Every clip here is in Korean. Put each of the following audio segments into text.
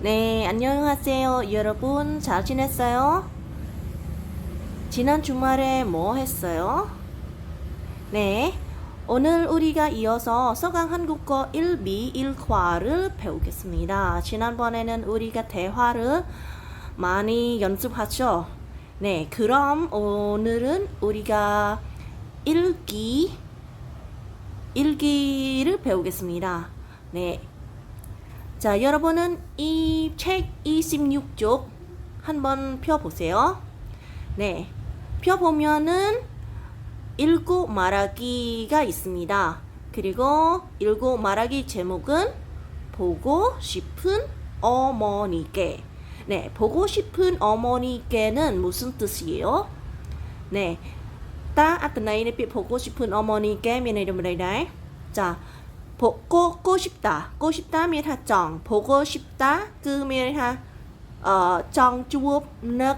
네, 안녕하세요. 여러분, 잘 지냈어요? 지난 주말에 뭐 했어요? 네, 오늘 우리가 이어서 서강 한국어 1미 1과를 배우겠습니다. 지난번에는 우리가 대화를 많이 연습하죠? 네, 그럼 오늘은 우리가 일기, 일기를 배우겠습니다. 네. 자, 여러분은 이 책 26쪽 한번 펴보세요. 네. 펴보면은 읽고 말하기가 있습니다. 그리고 읽고 말하기 제목은 보고 싶은 어머니께. 네. 보고 싶은 어머니께는 무슨 뜻이에요? 네. ta từ này 보고 싶은 어머니께 đây 자, 보고 싶다. 고 싶다 밀하 정. 보고 싶다. 그 밀하 어, 정주업 늑.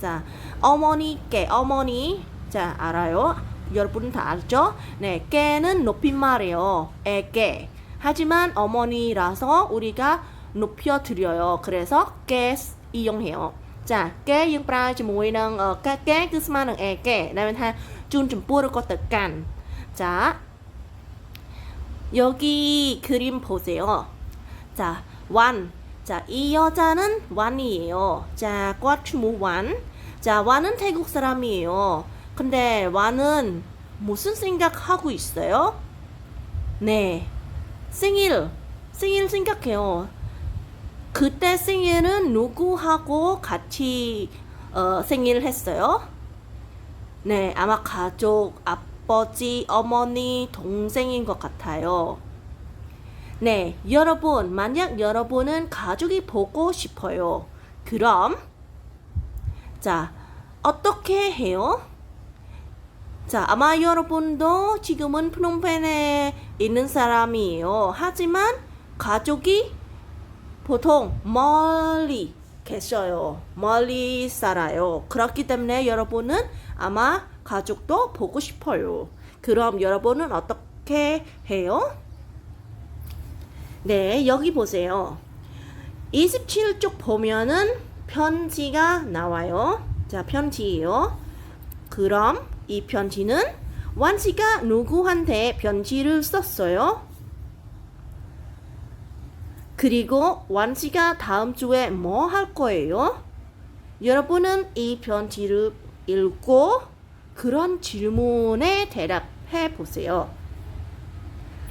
자, 어머니께 어머니. 자, 알아요. 여러분 다 알죠? 네, 깨는 높임말이에요. 에게. 하지만 어머니라서 우리가 높여 드려요. 그래서 깨 이용해요. 자, 깨 영프라 지모이는 어, 깨, 그 스마는 에게. 그다음에 한 준, 좀, 뿌르 것들 깐. 자, 여기 그림 보세요. 자, 완. 자, 이 여자는 완이에요. 자, 꽈추무 완. 자, 완은 태국 사람이에요. 근데 완은 무슨 생각하고 있어요? 네. 생일. 생일 생각해요. 그때 생일은 누구하고 같이 어, 생일을 했어요? 네, 아마 가족, 아 버지, 어머니, 동생인 것 같아요. 네, 여러분, 만약 여러분은 가족이 보고 싶어요. 그럼, 자, 어떻게 해요? 자, 아마 여러분도 지금은 프놈펜에 있는 사람이에요. 하지만 가족이 보통 멀리 계셔요. 멀리 살아요. 그렇기 때문에 여러분은 아마 가족도 보고 싶어요. 그럼 여러분은 어떻게 해요? 네, 여기 보세요. 27쪽 보면은 편지가 나와요. 자, 편지예요. 그럼 이 편지는 완씨가 누구한테 편지를 썼어요? 그리고 완씨가 다음 주에 뭐 할 거예요? 여러분은 이 편지를 읽고 그런 질문에 대답해 보세요.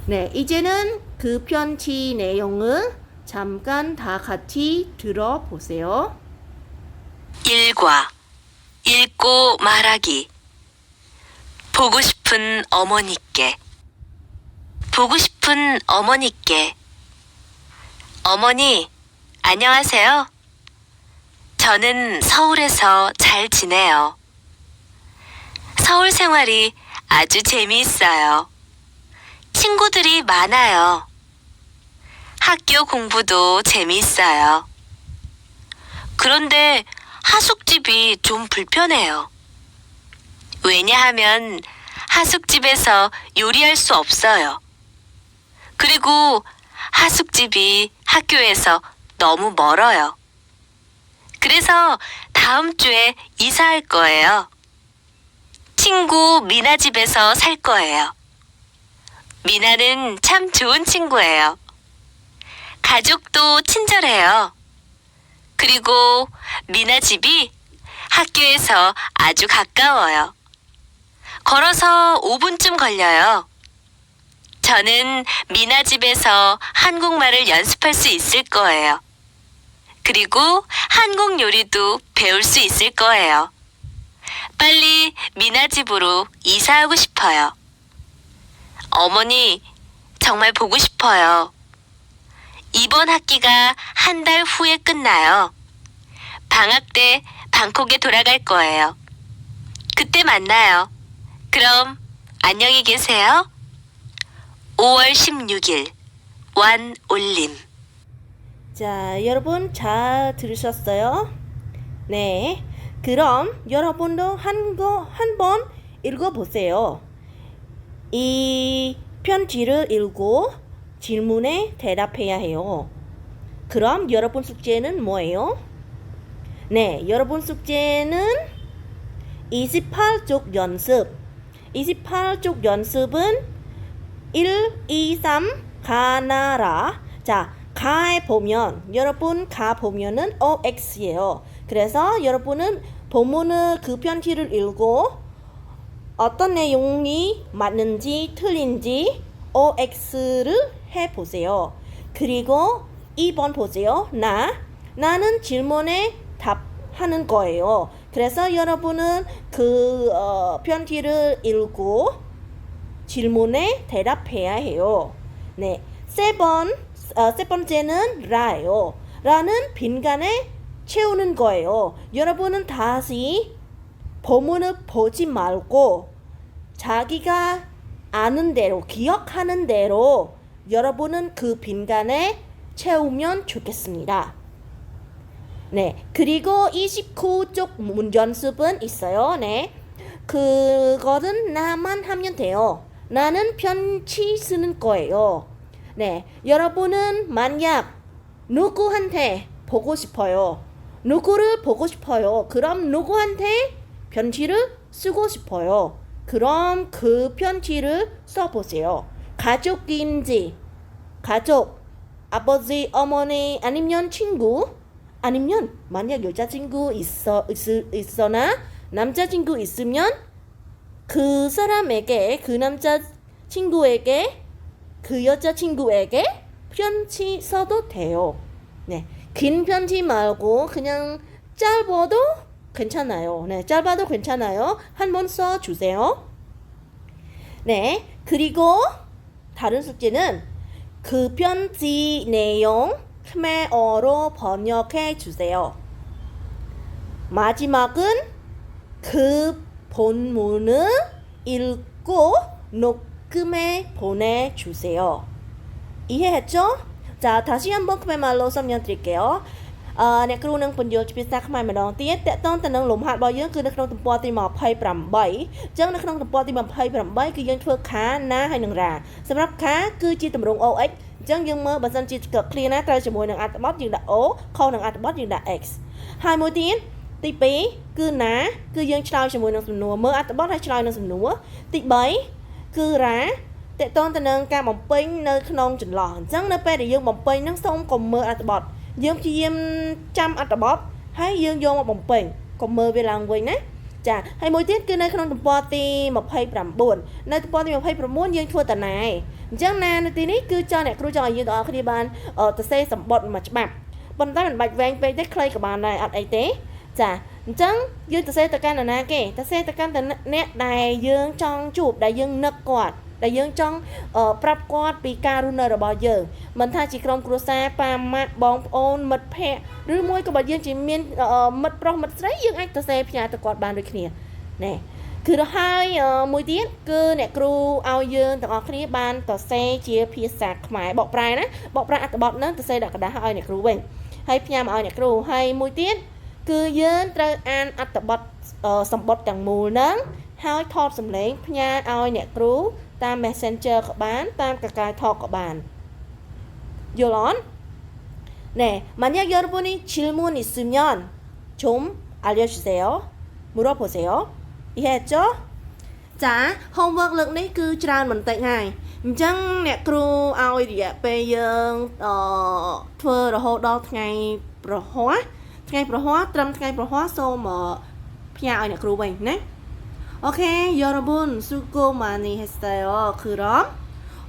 네, 이제는 그 편지 내용을 잠깐 다 같이 들어보세요. 1과 읽고 말하기 보고 싶은 어머니께 보고 싶은 어머니께 어머니 안녕하세요. 저는 서울에서 잘 지내요. 서울 생활이 아주 재미있어요. 친구들이 많아요. 학교 공부도 재미있어요. 그런데 하숙집이 좀 불편해요. 왜냐하면 하숙집에서 요리할 수 없어요. 그리고 하숙집이 학교에서 너무 멀어요. 그래서 다음 주에 이사할 거예요. 친구 미나 집에서 살 거예요. 미나는 참 좋은 친구예요. 가족도 친절해요. 그리고 미나 집이 학교에서 아주 가까워요. 걸어서 5분쯤 걸려요. 저는 미나 집에서 한국말을 연습할 수 있을 거예요. 그리고 한국 요리도 배울 수 있을 거예요. 빨리 미나 집으로 이사하고 싶어요. 어머니, 정말 보고 싶어요. 이번 학기가 한 달 후에 끝나요. 방학 때 방콕에 돌아갈 거예요. 그때 만나요. 그럼 안녕히 계세요. 5월 16일 완 올림 자, 여러분 잘 들으셨어요? 네. 그럼 여러분도 한번 읽어 보세요. 이 편지를 읽고 질문에 대답해야 해요. 그럼 여러분 숙제는 뭐예요? 네, 여러분 숙제는 28쪽 연습. 28쪽 연습은 1, 2, 3, 가나라. 자, 가에 보면, 여러분 가 보면은 OX예요. 그래서 여러분은 본문의 그 편지를 읽고 어떤 내용이 맞는지 틀린지 OX를 해보세요. 그리고 2번 보세요. 나. 나는 질문에 답하는 거예요. 그래서 여러분은 그 어, 편지를 읽고 질문에 대답해야 해요. 네. 세 번, 어, 세 번째는 라요. 라는 빈간에 채우는 거예요. 여러분은 다시 본문을 보지 말고 자기가 아는 대로, 기억하는 대로 여러분은 그 빈간에 채우면 좋겠습니다. 네. 그리고 29쪽 문 연습은 있어요. 네. 그거는 나만 하면 돼요. 나는 편지 쓰는 거예요. 네. 여러분은 만약 누구한테 보고 싶어요. 누구를 보고 싶어요. 그럼 누구한테 편지를 쓰고 싶어요. 그럼 그 편지를 써보세요. 가족인지, 가족, 아버지, 어머니, 아니면 친구, 아니면 만약 여자친구 있어, 있, 있거나 남자친구 있으면 그 사람에게, 그 남자친구에게, 그 여자친구에게 편지 써도 돼요. 네. 긴 편지 말고 그냥 짧아도 괜찮아요. 네. 짧아도 괜찮아요. 한 번 써 주세요. 네. 그리고 다른 숙제는 그 편지 내용 khmer어로 번역해 주세요. 마지막은 그 본문을 읽고 녹음해 보내주세요. 이해했죠? 자, 다시 한번 khmer 말로 설명드릴게요. អឺអ្នកគ្រូនឹងបញ្យល់ជាភាសាខ្មែរម្ដងទៀតតកតងទៅនឹងលំហាត់របស់យើងគឺនៅក្នុងទំព័រទី28អញ្ចឹងនៅក្នុងទំព័រទី28គឺយើងធ្វើខាណាហើយនឹងរាសម្រាប់ខាគឺជាទម្រង់ OX អញ្ចឹងយើងមើលបើសិនជា clear ណាត្រូវជាមួយនឹងអត្ថបទយើងដាក់ O ខុសនឹងអត្ថបទយើងដាក់ X ហើយមួយទៀតទី2គឺណាគឺយើងឆ្លើយជាមួយនឹងសំណួរមើលអត្ថបទហើយឆ្លើយនឹងសំណួរទី3គឺរា តកតងទៅនឹងការបំពេញនៅក្នុងចន្លោះអញ្ចឹងនៅពេលដែលយើងបំពេញហ្នឹងសូមកុំមើលអត្ថបទយើងព្យាយាមចាំអត្ថបទហើយយើងយកមកបំពេញកុំមើលវាឡើងវិញណាចាហើយមួយទៀតគឺនៅក្នុងទំព័រទី29នៅទំព័រទី29យើងធ្វើតាណាឯងអញ្ចឹងណានៅទីនេះគឺចង់អ្នកគ្រូចង់ឲ្យយើងទាំងអស់គ្នាបានអឺទៅសេសម្បត្តិមួយច្បាប់ប៉ុន្តែមិនបាច់វែងពេកទេខ្លីក៏បានដែរអត់អីទេចាអញ្ចឹងយើងទៅសេទៅកាន់នរណាគេទៅសេទៅកាន់តែអ្នកដែលយើងចង់ជួបដែលយើងនឹកគាត់ ដែលយើងចង់អឺប្រាប់គាត់ពីការរស់នៅរបស់យើងមិនថាជាក្រុមគ្រួសារប៉ាម៉ាក់បងប្អូនមិត្តភ័ក្តិឬមួយក៏បើយើងជាមានអឺមិត្តប្រុសមិត្តស្រីយើងអាចទៅសេផ្ញើទៅគាត់បានដូចគ្នាណែគឺទៅហើយអឺមួយទៀតគឺអ្នកគ្រូឲ្យយើងទាំងអស់គ្នាបានទៅសេជាភាសាខ្មែរបកប្រែណាបកប្រែអត្ថបទហ្នឹងទៅសេដាក់กระดาษឲ្យអ្នកគ្រូវិញហើយផ្ញើមកឲ្យអ្នកគ្រូហើយមួយទៀតគឺយើងត្រូវអានអត្ថបទអឺសម្បត្តិទាំងមូលហ្នឹងហើយថតសម្លេងផ្ញើឲ្យអ្នកគ្រូ តាម Messenger ក៏បានតាមកកាយ Talk ក៏បានយល់អត់ 네, 만약 여러분이 질문 있으면 좀 알려주세요. 물어보세요. 이해했죠? 자, homework លើកនេះគឺច្រើនបន្តិចហើយអញ្ចឹងអ្នកគ្រូឲ្យរយៈពេលយើងអឺធ្វើរហូតដល់ថ្ងៃប្រហ័សថ្ងៃប្រហ័សត្រឹមថ្ងៃប្រហ័សសូមអឺផ្ញើឲ្យអ្នកគ្រូវិញណា 오케이 여러분 수고 많이 했어요. 그럼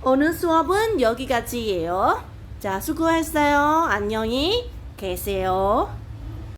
오늘 수업은 여기까지예요. 자, 수고했어요. 안녕히 계세요.